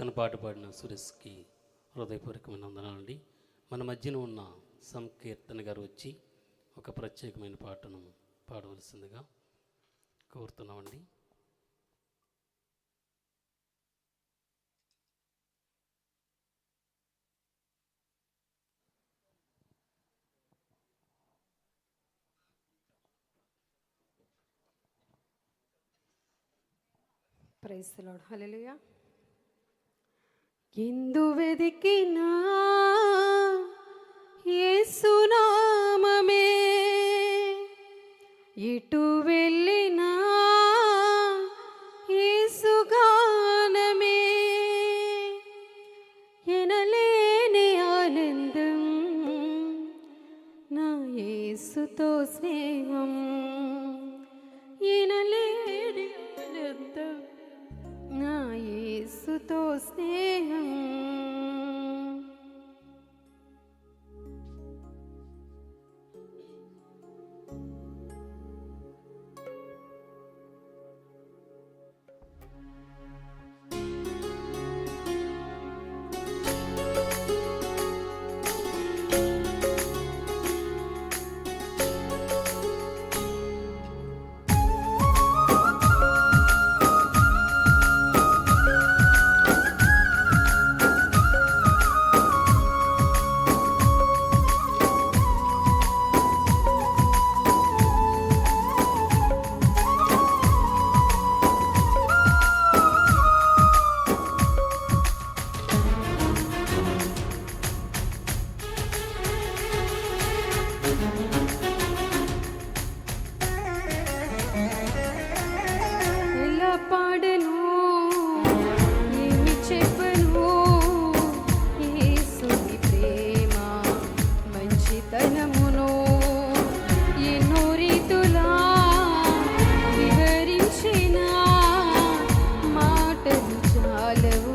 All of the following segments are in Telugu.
చక్కని పాట పాడిన సురేష్కి హృదయపూర్వకమైన వందనాలండి మన మధ్యన ఉన్న సంకీర్తన గారు వచ్చి ఒక ప్రత్యేకమైన పాటను పాడవలసిందిగా కోరుతున్నామండి. ప్రైస్ లాడ్ హలో ఎందు వెదికినా ఏసునామమే ఇటు వెళ్ళినా ఏసుగానమే ఎనలేని ఆనందం నా ఏసుతో స్నేహం. ఎనలేని ఆనందం నా ఏసుతో స్నేహం. alem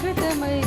світимий.